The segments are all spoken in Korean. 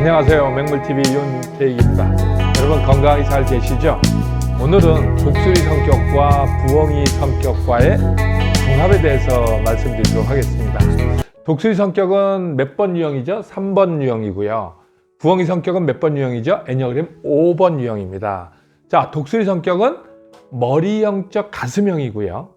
안녕하세요. 맹물TV 윤태익입니다. 여러분 건강히 잘 계시죠? 오늘은 독수리 성격과 부엉이 성격과의 궁합에 대해서 말씀드리도록 하겠습니다. 독수리 성격은 몇 번 유형이죠? 3번 유형이고요. 부엉이 성격은 몇 번 유형이죠? 애니어그램 5번 유형입니다. 자, 독수리 성격은 머리형적 가슴형이고요.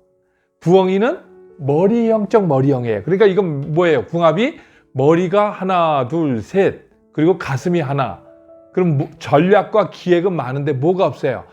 부엉이는 머리형적 머리형이에요. 그러니까 이건 뭐예요? 궁합이 머리가 하나, 둘, 셋, 그리고 가슴이 하나. 그럼 뭐- 전략과 기획은 많은데 뭐가 없어요?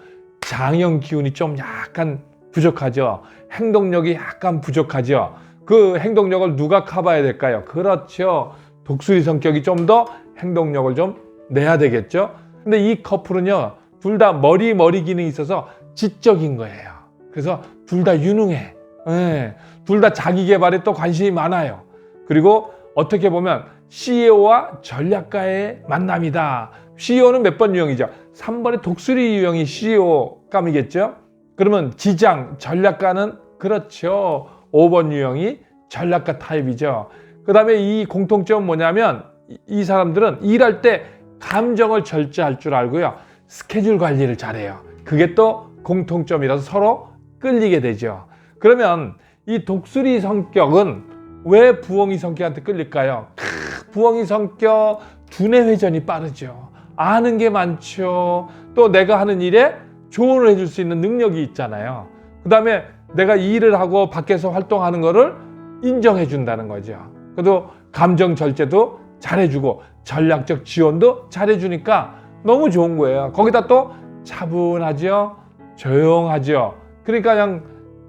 장형 기운이 좀 약간 부족하죠. 행동력이 약간 부족하죠. 그 행동력을 누가 커버해야 될까요? 그렇죠. 독수리 성격이 좀 더 행동력을 좀 내야 되겠죠. 근데 이 커플은요, 둘 다 머리 머리 기능이 있어서 지적인 거예요. 그래서 둘 다 유능해. 예. 둘다 자기 개발에 또 관심이 많아요. 그리고 어떻게 보면 CEO와 전략가의 만남이다. CEO는 몇 번 유형이죠? 3번의 독수리 유형이 CEO감이겠죠? 그러면 지장, 전략가는 그렇죠. 5번 유형이 전략가 타입이죠. 그 다음에 이 공통점은 뭐냐면 이- 이 사람들은 일할 때 감정을 절제할 줄 알고요. 스케줄 관리를 잘해요. 그게 또 공통점이라서 서로 끌리게 되죠. 그러면 이 독수리 성격은 왜 부엉이 성격한테 끌릴까요? 크, 부엉이 성격 두뇌 회전이 빠르죠. 아는 게 많죠. 또 내가 하는 일에 조언을 해줄 수 있는 능력이 있잖아요. 그 다음에 내가 이 일을 하고 밖에서 활동하는 거를 인정해 준다는 거죠. 그래도 감정 절제도 잘해주고 전략적 지원도 잘해주니까 너무 좋은 거예요. 거기다 또 차분하죠. 조용하죠. 그러니까 그냥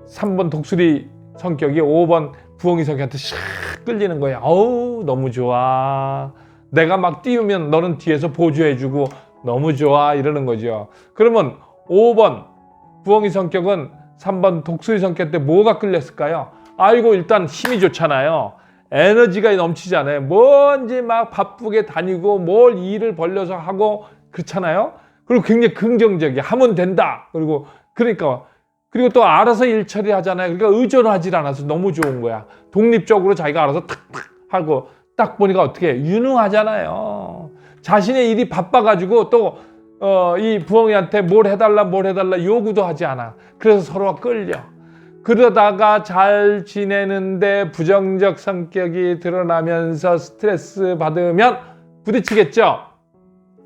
3번 독수리 성격이 5번 부엉이 성격한테 샥 끌리는 거예요. 어우, 너무 좋아. 내가 막 띄우면 너는 뒤에서 보조해주고 너무 좋아. 이러는 거죠. 그러면 5번 부엉이 성격은 3번 독수리 성격 때 뭐가 끌렸을까요? 아이고, 일단 힘이 좋잖아요. 에너지가 넘치잖아요. 뭔지 막 바쁘게 다니고 뭘 일을 벌려서 하고 그렇잖아요. 그리고 굉장히 긍정적이야. 하면 된다. 그리고 그러니까 그리고 또 알아서 일 처리하잖아요. 그러니까 의존하지 않아서 너무 좋은 거야. 독립적으로 자기가 알아서 탁탁 하고 딱 보니까 어떻게 유능하잖아요. 자신의 일이 바빠가지고 또 어, 이 부엉이한테 뭘 해달라 뭘 해달라 요구도 하지 않아. 그래서 서로가 끌려. 그러다가 잘 지내는데 부정적 성격이 드러나면서 스트레스 받으면 부딪히겠죠.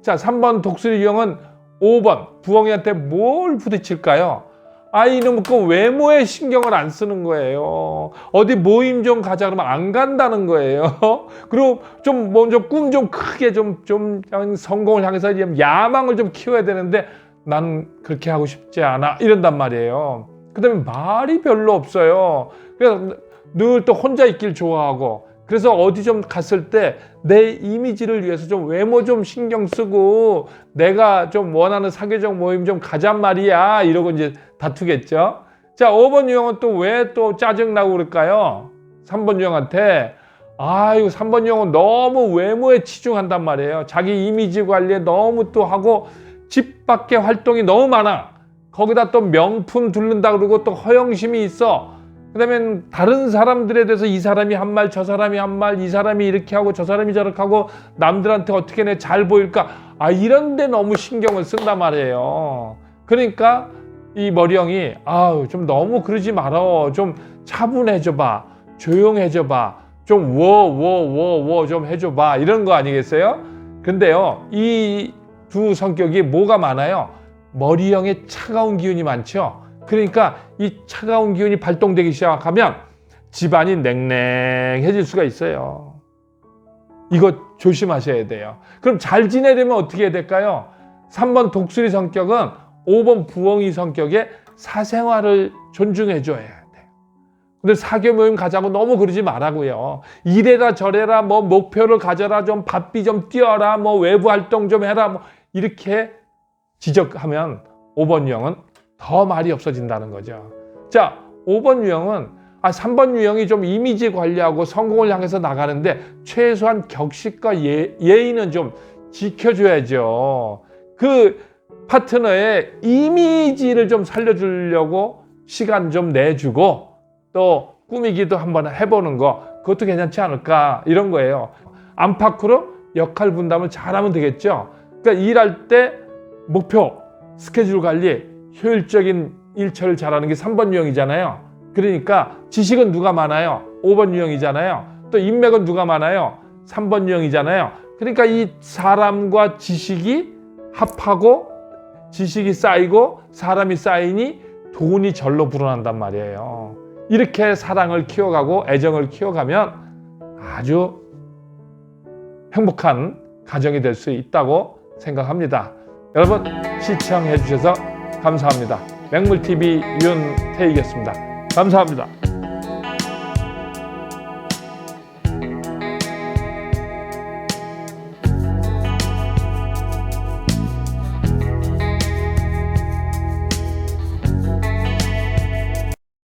자, 3번 독수리 유형은 5번 부엉이한테 뭘 부딪힐까요? 아, 이놈 그 외모에 신경을 안 쓰는 거예요. 어디 모임 좀 가자 그러면 안 간다는 거예요. 그리고 좀 먼저 꿈좀 크게 좀, 좀 성공을 향해서 좀 야망을 좀 키워야 되는데 난 그렇게 하고 싶지 않아. 이런단 말이에요. 그 다음에 말이 별로 없어요. 그래서 늘 또 혼자 있길 좋아하고 그래서 어디 좀 갔을 때 내 이미지를 위해서 좀 외모 좀 신경 쓰고 내가 좀 원하는 사교적 모임 좀 가잔 말이야 이러고 이제 다투겠죠. 자, 5번 유형은 또 왜 또 짜증나고 그럴까요? 3번 유형한테 아이고 3번 유형은 너무 외모에 치중한단 말이에요. 자기 이미지 관리에 너무 또 하고 집 밖에 활동이 너무 많아. 거기다 또 명품 두른다 그러고 또 허영심이 있어. 그 다음에 다른 사람들에 대해서 이 사람이 한 말, 저 사람이 한 말, 이 사람이 이렇게 하고 저 사람이 저렇게 하고 남들한테 어떻게 내 잘 보일까? 아 이런 데 너무 신경을 쓴단 말이에요. 그러니까 이 머리형이 아우 좀 너무 그러지 말어. 좀 차분해져 봐. 조용해져 봐. 좀 워 워 워 워 좀 해줘 봐. 이런 거 아니겠어요? 근데요 이 두 성격이 뭐가 많아요? 머리형에 차가운 기운이 많죠. 그러니까 이 차가운 기운이 발동되기 시작하면 집안이 냉랭해질 수가 있어요. 이거 조심하셔야 돼요. 그럼 잘 지내려면 어떻게 해야 될까요? 3번 독수리 성격은 5번 부엉이 성격의 사생활을 존중해 줘야 돼요. 근데 사교 모임 가자고 너무 그러지 말라고요. 이래라 저래라 뭐 목표를 가져라 좀 바삐 좀 뛰어라 뭐 외부 활동 좀 해라 뭐 이렇게 지적하면 5번 유형은 더 말이 없어진다는 거죠. 자, 5번 유형은 아, 3번 유형이 좀 이미지 관리하고 성공을 향해서 나가는데 최소한 격식과 예, 예의는 좀 지켜줘야죠. 그 파트너의 이미지를 좀 살려주려고 시간 좀 내주고 또 꾸미기도 한번 해보는 거 그것도 괜찮지 않을까 이런 거예요. 안팎으로 역할 분담을 잘하면 되겠죠. 그러니까 일할 때 목표, 스케줄 관리, 효율적인 일처를 잘하는 게 3번 유형이잖아요. 그러니까 지식은 누가 많아요? 5번 유형이잖아요. 또 인맥은 누가 많아요? 3번 유형이잖아요. 그러니까 이 사람과 지식이 합하고 지식이 쌓이고 사람이 쌓이니 돈이 절로 불어난단 말이에요. 이렇게 사랑을 키워가고 애정을 키워가면 아주 행복한 가정이 될 수 있다고 생각합니다. 여러분 시청해 주셔서 감사합니다. 맹물TV 윤태익이었습니다. 감사합니다.